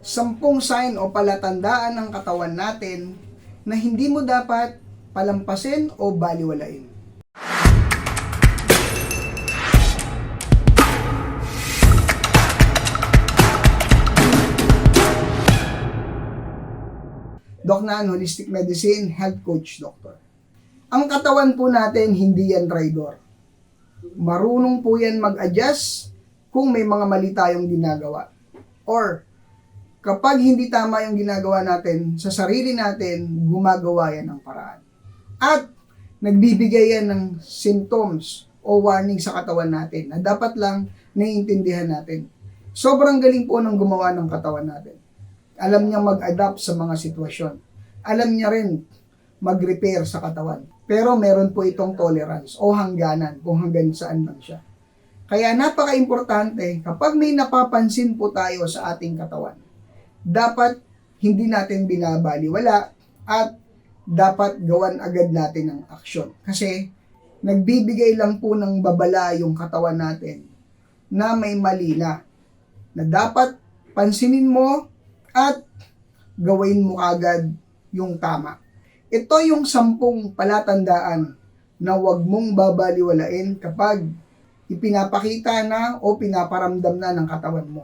sampung sign o palatandaan ng katawan natin na hindi mo dapat palampasin o baliwalain. Doc Nan, Holistic Medicine, Health Coach Doctor. Ang katawan po natin, hindi yan rider. Marunong po yan mag-adjust kung may mga mali tayong ginagawa. Or, kapag hindi tama yung ginagawa natin sa sarili natin, gumagawa yan ng paraan. At, nagbibigay yan ng symptoms o warning sa katawan natin na dapat lang naiintindihan natin. Sobrang galing po ng gumawa ng katawan natin. Alam niya mag-adapt sa mga sitwasyon. Alam niya rin mag-repair sa katawan. Pero meron po itong tolerance o hangganan kung hanggang saan lang siya. Kaya napaka-importante kapag may napapansin po tayo sa ating katawan, dapat hindi natin binabaliwala at dapat gawan agad natin ng aksyon. Kasi nagbibigay lang po ng babala yung katawan natin na may mali na. Na dapat pansinin mo at gawin mo agad yung tama. Ito yung sampung palatandaan na huwag mong babaliwalain kapag ipinapakita na o pinaparamdam na ng katawan mo.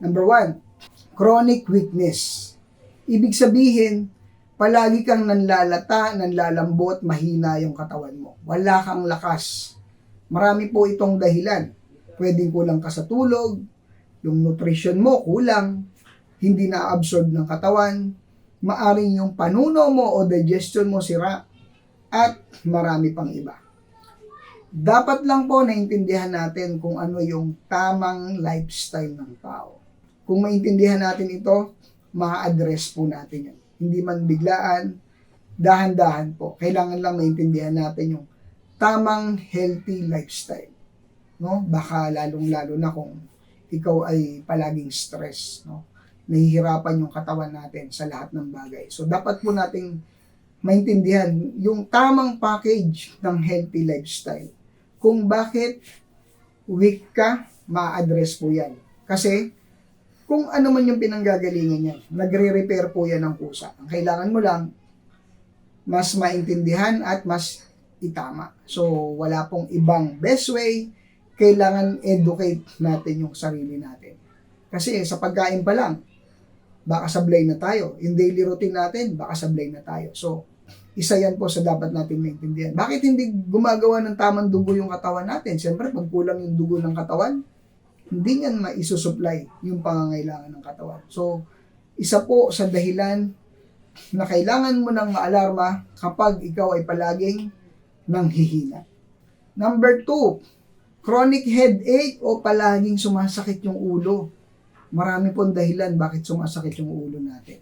Number one, chronic weakness. Ibig sabihin, palagi kang nanlalata, nanlalambot, mahina yung katawan mo. Wala kang lakas. Marami po itong dahilan. Pwedeng kulang ka sa tulog, yung nutrition mo kulang, hindi na-absorb ng katawan, maaring yung panuno mo o digestion mo sira, at marami pang iba. Dapat lang po naintindihan natin kung ano yung tamang lifestyle ng tao. Kung maintindihan natin ito, ma-address po natin yan. Hindi man biglaan, dahan-dahan po. Kailangan lang maintindihan natin yung tamang healthy lifestyle. No? Baka lalong-lalo na kung ikaw ay palaging stress, no? Nahihirapan yung katawan natin sa lahat ng bagay. So dapat po nating maintindihan yung tamang package ng healthy lifestyle. Kung bakit weak ka, ma-address po yan. Kasi kung ano man yung pinanggagalingan niya, nagre-repair po yan ng kusa. Ang kailangan mo lang, mas maintindihan at mas itama. So, wala pong ibang best way. Kailangan educate natin yung sarili natin. Kasi sa pagkain pa lang, baka sablay na tayo. In daily routine natin, baka sablay na tayo. So, isa yan po sa dapat natin maintindihan. Bakit hindi gumagawa ng tamang dugo yung katawan natin? Siyempre, pag kulang yung dugo ng katawan, hindi niyan maisusupply yung pangangailangan ng katawan. So, isa po sa dahilan na kailangan mo ng maalarma kapag ikaw ay palaging nanghihina. Number two, chronic headache o palaging sumasakit yung ulo. Marami pong dahilan bakit sumasakit yung ulo natin.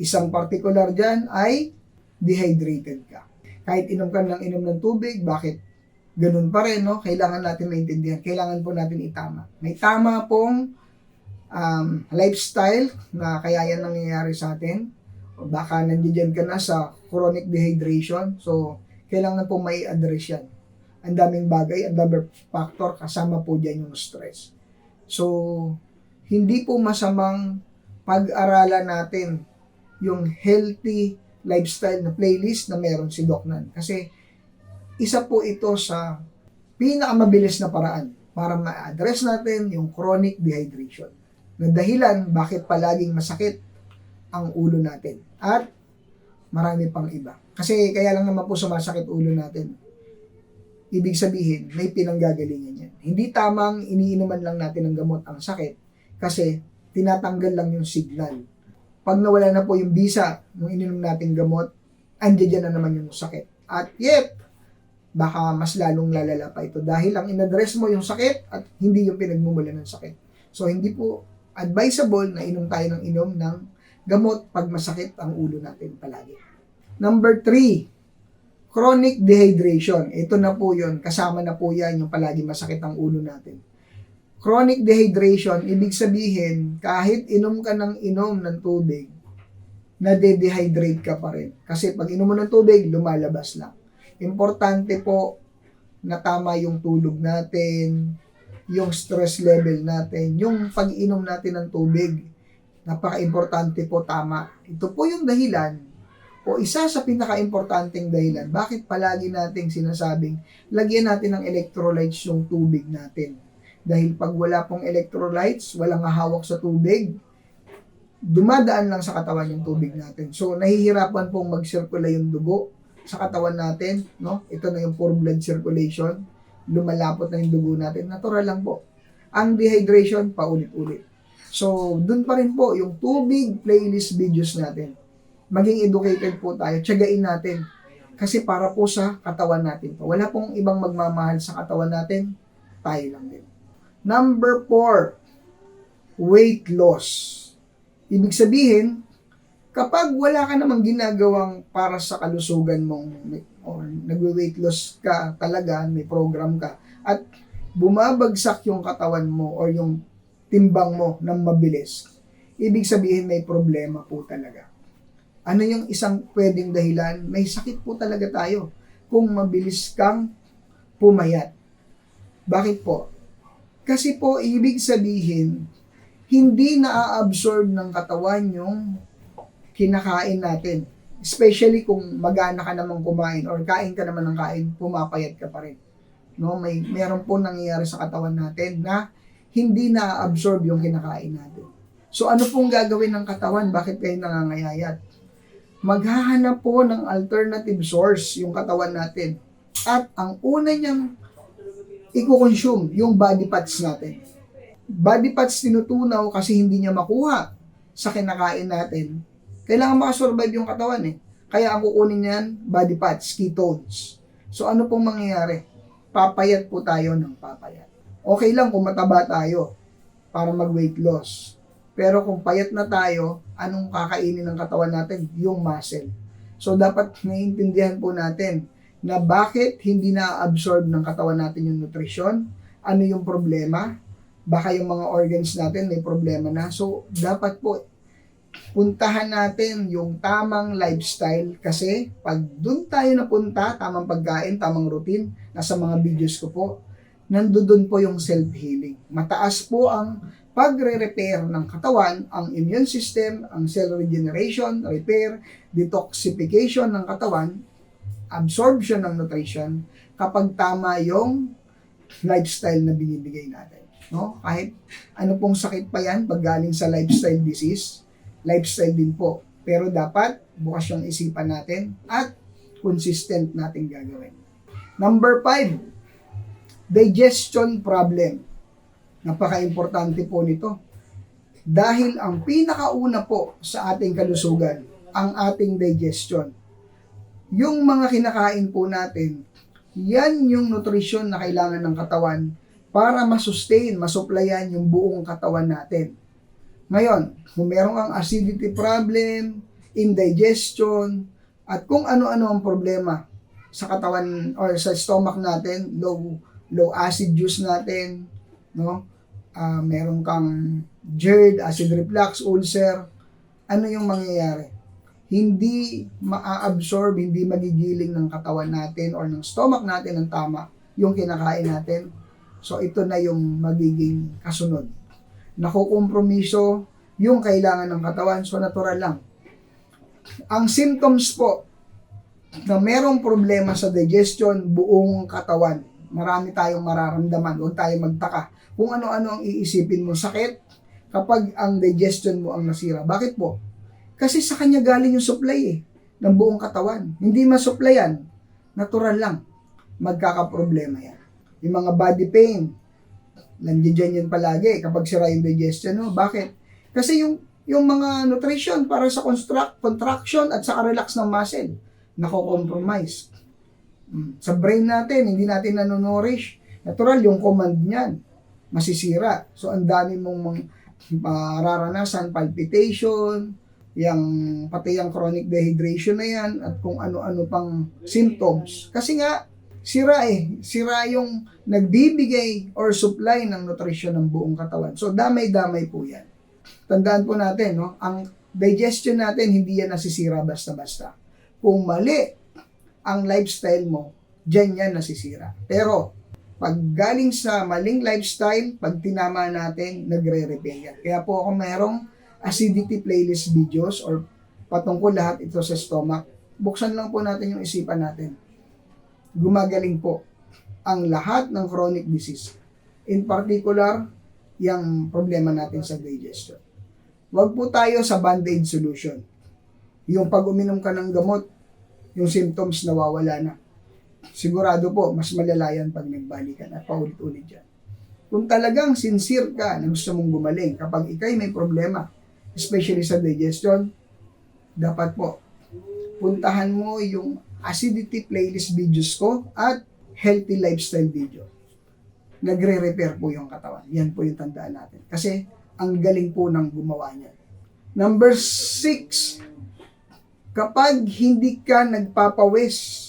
Isang particular dyan ay dehydrated ka. Kahit inom ka ng inom ng tubig, bakit ganun pa rin, no? Kailangan natin maintindihan. Kailangan po natin itama. May tama pong um, lifestyle na kaya yan nangyayari sa atin. O Baka nandiyan ka na sa chronic dehydration. So, kailangan po may address yan. Ang daming bagay, ang daming factor, kasama po dyan yung stress. So, hindi po masamang pag-aralan natin yung healthy lifestyle na playlist na meron si Doc Nan. Kasi isa po ito sa pinakamabilis na paraan para ma-address natin yung chronic dehydration. Na dahilan bakit palaging masakit ang ulo natin. At marami pang iba. Kasi kaya lang naman po sumasakit ulo natin. Ibig sabihin, may pinanggagalingan yan. Hindi tamang iniinuman lang natin ng gamot ang sakit kasi tinatanggal lang yung signal. Pag nawala na po yung bisa nung ininom natin gamot, andyan na naman yung sakit. At yet, baka mas lalong lalala pa ito dahil ang inaddress mo yung sakit at hindi yung pinagmumula ng sakit. So, hindi po advisable na inom tayo ng inom ng gamot pag masakit ang ulo natin palagi. Number three, chronic dehydration. Ito na po yun. Kasama na po yan yung palagi masakit ang ulo natin. Chronic dehydration, ibig sabihin, kahit inom ka ng inom ng tubig, nade-dehydrate ka pa rin. Kasi pag inom mo ng tubig, lumalabas lang. Importante po na tama yung tulog natin, yung stress level natin, yung pag-inom natin ng tubig, Napaka-importante po, tama. Ito po yung dahilan o isa sa pinaka-importanting dahilan bakit palagi nating sinasabing lagyan natin ng electrolytes yung tubig natin. Dahil pag wala pong electrolytes, walang hawak sa tubig, dumadaan lang sa katawan yung tubig natin. So, nahihirapan pong mag-circulate yung dugo sa katawan natin, no? Ito na yung poor blood circulation, lumalapot na yung dugo natin. Natural lang po. Ang dehydration, paulit-ulit. So, dun pa rin po, yung tubig playlist videos natin. Maging educated po tayo, tiyagain natin. Kasi para po sa katawan natin. Wala pong ibang magmamahal sa katawan natin, tayo lang din. Number four, weight loss. Ibig sabihin, kapag wala ka namang ginagawang para sa kalusugan mong or nagwe-weight loss ka talaga, may program ka, at bumabagsak yung katawan mo or yung timbang mo ng mabilis, ibig sabihin may problema po talaga. Ano yung isang pwedeng dahilan? May sakit po talaga tayo kung mabilis kang pumayat. Bakit po? Kasi po, ibig sabihin, hindi na-absorb ng katawan yung kinakain natin. Especially kung magana ka namang kumain or kain ka naman ng kain, pumapayat ka pa rin. No, may meron po nangyayari sa katawan natin na hindi na-absorb yung kinakain natin. So ano pong gagawin ng katawan? Bakit kayo nangangayayat? Maghahanap po ng alternative source yung katawan natin. At ang una niyang i-consume yung body parts natin. Body parts tinutunaw kasi hindi niya makuha sa kinakain natin. Kailangan makasurvive yung katawan eh. Kaya ang kukunin niyan, body parts, ketones. So ano pong mangyayari? Papayat po tayo ng papayat. Okay lang kung mataba tayo para mag-weight loss. Pero kung payat na tayo, anong kakainin ng katawan natin? Yung muscle. So dapat naiintindihan po natin na bakit hindi na-absorb ng katawan natin yung nutrition, ano yung problema, baka yung mga organs natin may problema na. So, dapat po, puntahan natin yung tamang lifestyle kasi pag dun tayo napunta, tamang pagkain, tamang routine, nasa mga videos ko po, nandoon po yung self-healing. Mataas po ang pagre-repair ng katawan, ang immune system, ang cell regeneration, repair, detoxification ng katawan, absorption ng nutrition kapag tama yung lifestyle na binibigay natin. No? Kahit ano pong sakit pa yan pag galing sa lifestyle disease, lifestyle din po. Pero dapat bukas yung isipan natin at consistent natin gagawin. Number five, digestion problem. Napaka-importante po nito. Dahil ang pinakauna po sa ating kalusugan, ang ating digestion yung mga kinakain po natin, yan yung nutrition na kailangan ng katawan para masustain, masuplayan yung buong katawan natin. Ngayon, kung meron kang acidity problem, indigestion, at kung ano-ano ang problema sa katawan or sa stomach natin, low low acid juice natin, no? Uh, meron kang GERD, acid reflux, ulcer, ano yung mangyayari? hindi maa-absorb, hindi magigiling ng katawan natin or ng stomach natin ng tama yung kinakain natin. So ito na yung magiging kasunod. Nakukompromiso yung kailangan ng katawan. So natural lang. Ang symptoms po na merong problema sa digestion, buong katawan. Marami tayong mararamdaman. Huwag tayong magtaka. Kung ano-ano ang iisipin mo sakit kapag ang digestion mo ang nasira. Bakit po? Kasi sa kanya galing yung supply eh, ng buong katawan. Hindi masupplyan, natural lang. Magkakaproblema yan. Yung mga body pain, nandiyan yan palagi kapag sira yung digestion mo. Bakit? Kasi yung yung mga nutrition para sa construct, contraction at sa relax ng muscle, nako-compromise. Hmm. Sa brain natin, hindi natin nanonourish. Natural, yung command niyan, masisira. So, ang dami mong mararanasan, palpitation, yung pati yung chronic dehydration na yan at kung ano-ano pang symptoms. Kasi nga, sira eh. Sira yung nagbibigay or supply ng nutrition ng buong katawan. So, damay-damay po yan. Tandaan po natin, no? ang digestion natin, hindi yan nasisira basta-basta. Kung mali ang lifestyle mo, dyan yan nasisira. Pero, pag galing sa maling lifestyle, pag tinama natin, nagre-repair yan. Kaya po ako merong acidity playlist videos or patungkol lahat ito sa stomach, buksan lang po natin yung isipan natin. Gumagaling po ang lahat ng chronic disease. In particular, yung problema natin sa digestion. Huwag po tayo sa band-aid solution. Yung pag uminom ka ng gamot, yung symptoms nawawala na. Sigurado po, mas malala yan pag nagbalikan at paulit-ulit yan. Kung talagang sincere ka na gusto mong gumaling, kapag ikay may problema, especially sa digestion, dapat po, puntahan mo yung acidity playlist videos ko at healthy lifestyle video. Nagre-repair po yung katawan. Yan po yung tandaan natin. Kasi, ang galing po ng gumawa niyan. Number six, kapag hindi ka nagpapawis,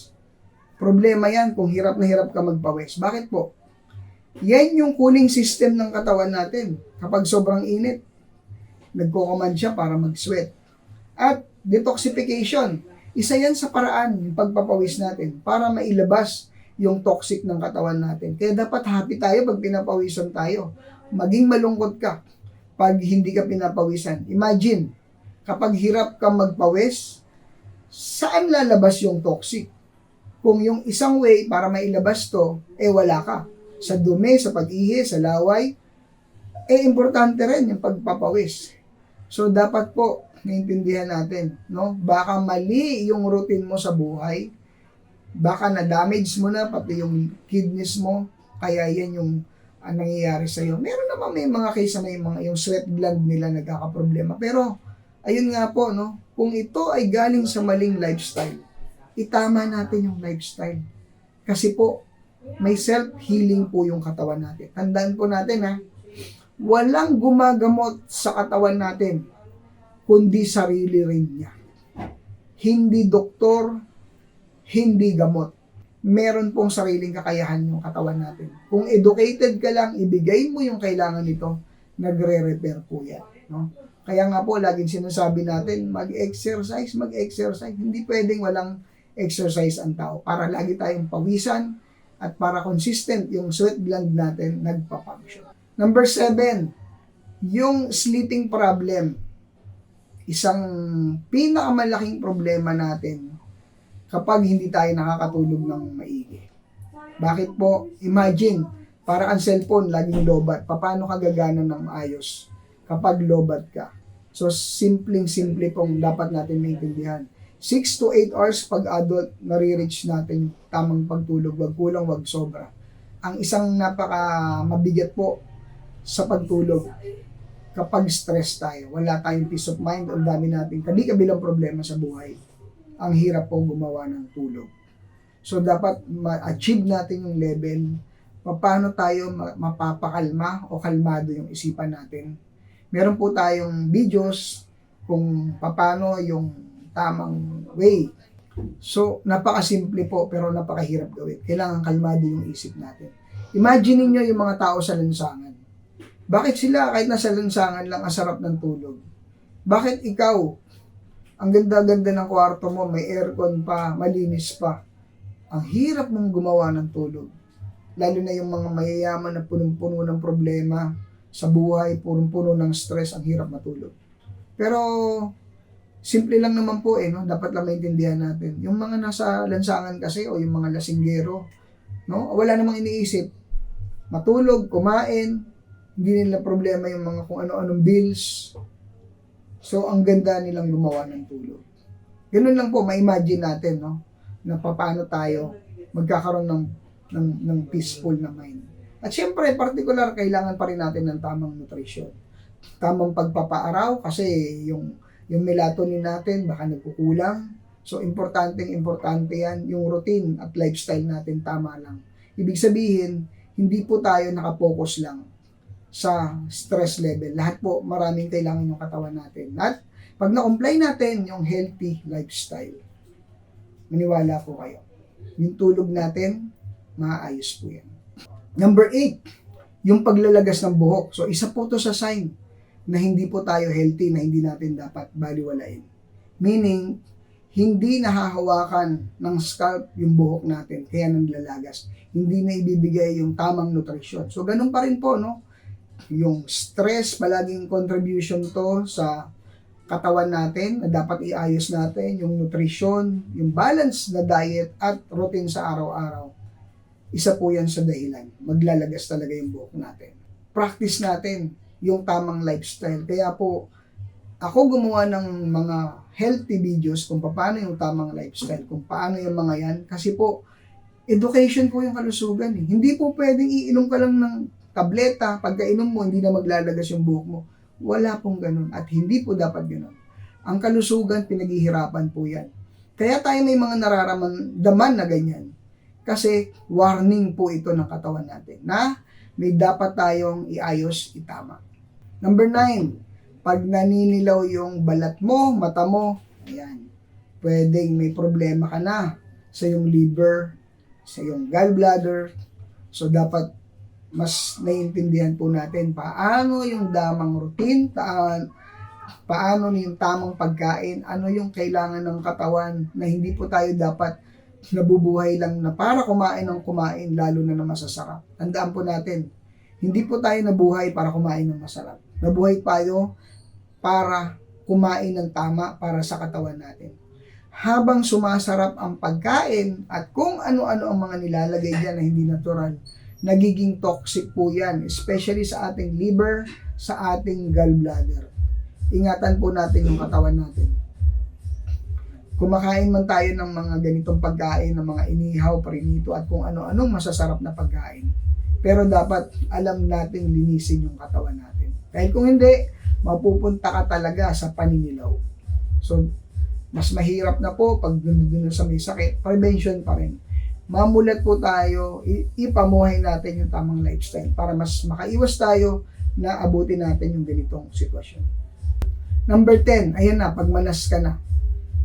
problema yan kung hirap na hirap ka magpawis. Bakit po? Yan yung cooling system ng katawan natin. Kapag sobrang init, nagko-command siya para mag-sweat. At detoxification, isa yan sa paraan yung pagpapawis natin para mailabas yung toxic ng katawan natin. Kaya dapat happy tayo pag pinapawisan tayo. Maging malungkot ka pag hindi ka pinapawisan. Imagine, kapag hirap ka magpawis, saan lalabas yung toxic? Kung yung isang way para mailabas to, eh wala ka. Sa dumi, sa pag-ihi, sa laway, eh importante rin yung pagpapawis. So dapat po, naintindihan natin, no? Baka mali yung routine mo sa buhay, baka na-damage mo na pati yung kidneys mo, kaya yan yung ang nangyayari sa iyo. Meron naman may mga case na may mga yung sweat gland nila nagkakaproblema. Pero ayun nga po no, kung ito ay galing sa maling lifestyle, itama natin yung lifestyle. Kasi po may self-healing po yung katawan natin. Tandaan po natin ha, walang gumagamot sa katawan natin kundi sarili rin niya. Hindi doktor, hindi gamot meron pong sariling kakayahan yung katawan natin. Kung educated ka lang, ibigay mo yung kailangan nito, nagre-repair po yan. No? Kaya nga po, laging sinasabi natin, mag-exercise, mag-exercise. Hindi pwedeng walang exercise ang tao para lagi tayong pawisan at para consistent yung sweat gland natin nagpa-function. Number seven, yung sleeping problem. Isang pinakamalaking problema natin kapag hindi tayo nakakatulog ng maigi. Bakit po? Imagine, para ang cellphone laging lobat. Paano ka gagana ng maayos kapag lobat ka? So, simpleng-simple pong dapat natin maintindihan. 6 to 8 hours pag adult, nare-reach natin tamang pagtulog. Wag kulang, wag sobra. Ang isang napaka mabigat po sa pagtulog, kapag stress tayo, wala tayong peace of mind, ang dami natin kabi-kabilang problema sa buhay ang hirap po gumawa ng tulog. So, dapat ma-achieve natin yung level paano tayo mapapakalma o kalmado yung isipan natin. Meron po tayong videos kung paano yung tamang way. So, napakasimple po pero napakahirap gawin. Kailangan kalmado yung isip natin. Imagine niyo yung mga tao sa lansangan. Bakit sila kahit nasa lansangan lang ang sarap ng tulog? Bakit ikaw ang ganda-ganda ng kwarto mo, may aircon pa, malinis pa. Ang hirap mong gumawa ng tulog. Lalo na yung mga mayayaman na punong-puno ng problema sa buhay, punong-puno ng stress, ang hirap matulog. Pero, simple lang naman po eh, no? dapat lang maintindihan natin. Yung mga nasa lansangan kasi, o yung mga lasinggero, no? wala namang iniisip. Matulog, kumain, hindi nila problema yung mga kung ano-anong bills, So, ang ganda nilang gumawa ng tulog. Ganun lang po, ma-imagine natin, no? Na paano tayo magkakaroon ng, ng, ng peaceful na mind. At syempre, particular, kailangan pa rin natin ng tamang nutrition. Tamang pagpapaaraw, kasi yung, yung melatonin natin, baka nagkukulang. So, importanteng importante yan, yung routine at lifestyle natin tama lang. Ibig sabihin, hindi po tayo nakapokus lang sa stress level. Lahat po, maraming kailangan yung katawan natin. At pag na-comply natin yung healthy lifestyle, maniwala po kayo. Yung tulog natin, maayos po yan. Number eight, yung paglalagas ng buhok. So, isa po to sa sign na hindi po tayo healthy, na hindi natin dapat baliwalain. Meaning, hindi nahahawakan ng scalp yung buhok natin, kaya nang lalagas. Hindi na ibibigay yung tamang nutrisyon. So, ganun pa rin po, no? Yung stress, palaging contribution to sa katawan natin na dapat iayos natin, yung nutrition, yung balance na diet at routine sa araw-araw. Isa po yan sa dahilan. Maglalagas talaga yung buhok natin. Practice natin yung tamang lifestyle. Kaya po, ako gumawa ng mga healthy videos kung paano yung tamang lifestyle, kung paano yung mga yan. Kasi po, education po yung kalusugan. Eh. Hindi po pwedeng iinom ka lang ng tableta, pagkainom mo, hindi na maglalagas yung buhok mo. Wala pong ganun. At hindi po dapat ganun. Ang kalusugan, pinaghihirapan po yan. Kaya tayo may mga nararaman, daman na ganyan. Kasi warning po ito ng katawan natin na may dapat tayong iayos, itama. Number nine, pag naninilaw yung balat mo, mata mo, ayan, pwedeng may problema ka na sa yung liver, sa yung gallbladder. So, dapat mas naiintindihan po natin paano yung damang routine, taan, paano yung tamang pagkain, ano yung kailangan ng katawan na hindi po tayo dapat nabubuhay lang na para kumain ng kumain, lalo na na masasarap. Tandaan po natin, hindi po tayo nabuhay para kumain ng masarap. Nabuhay tayo para kumain ng tama para sa katawan natin. Habang sumasarap ang pagkain at kung ano-ano ang mga nilalagay dyan na hindi natural, nagiging toxic po yan, especially sa ating liver, sa ating gallbladder. Ingatan po natin yung katawan natin kumakain man tayo ng mga ganitong pagkain, ng mga inihaw, prinito, at kung ano-anong masasarap na pagkain. Pero dapat alam natin linisin yung katawan natin. Dahil kung hindi, mapupunta ka talaga sa paninilaw. So, mas mahirap na po pag dun sa may sakit, prevention pa rin. Mamulat po tayo, ipamuhay natin yung tamang lifestyle para mas makaiwas tayo na abutin natin yung ganitong sitwasyon. Number 10, ayan na, pagmanas ka na.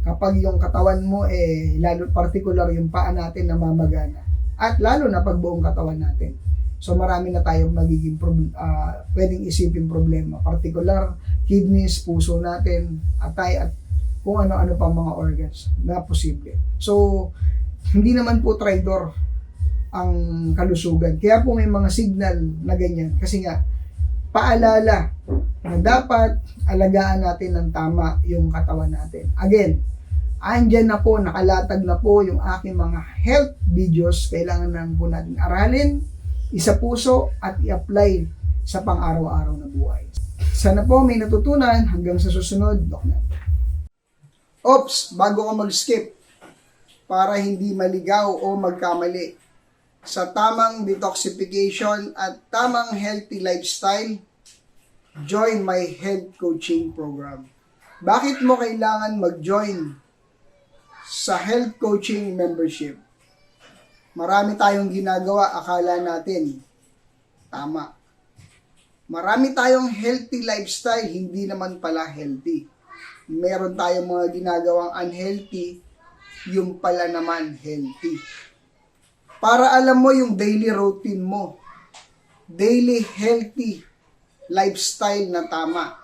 Kapag yung katawan mo eh lalo particular yung paa natin namamagana at lalo na pag buong katawan natin. So marami na tayong magiging prob- uh, pwedeng isipin problema. Particular kidneys puso natin atay at kung ano-ano pang mga organs na posible. So hindi naman po traitor ang kalusugan kaya po may mga signal na ganyan kasi nga paalala na dapat alagaan natin ng tama yung katawan natin again andyan na po, nakalatag na po yung aking mga health videos. Kailangan lang po natin aralin, isa puso, at i-apply sa pang-araw-araw na buhay. Sana po may natutunan hanggang sa susunod. Doknat. Oops, bago ko mag-skip, para hindi maligaw o magkamali sa tamang detoxification at tamang healthy lifestyle, join my health coaching program. Bakit mo kailangan mag-join sa health coaching membership. Marami tayong ginagawa, akala natin tama. Marami tayong healthy lifestyle, hindi naman pala healthy. Meron tayong mga ginagawang unhealthy, yung pala naman healthy. Para alam mo yung daily routine mo, daily healthy lifestyle na tama,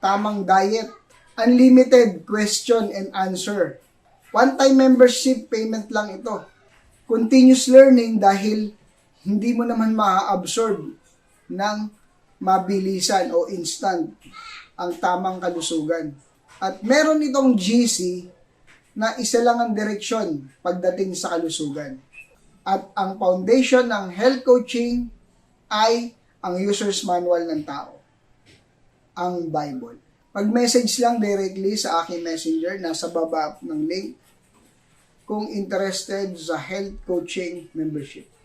tamang diet, unlimited question and answer, One-time membership payment lang ito. Continuous learning dahil hindi mo naman ma-absorb ng mabilisan o instant ang tamang kalusugan. At meron itong GC na isa lang ang direksyon pagdating sa kalusugan. At ang foundation ng health coaching ay ang user's manual ng tao, ang Bible. Pag-message lang directly sa aking messenger, nasa baba ng link kung interested sa health coaching membership.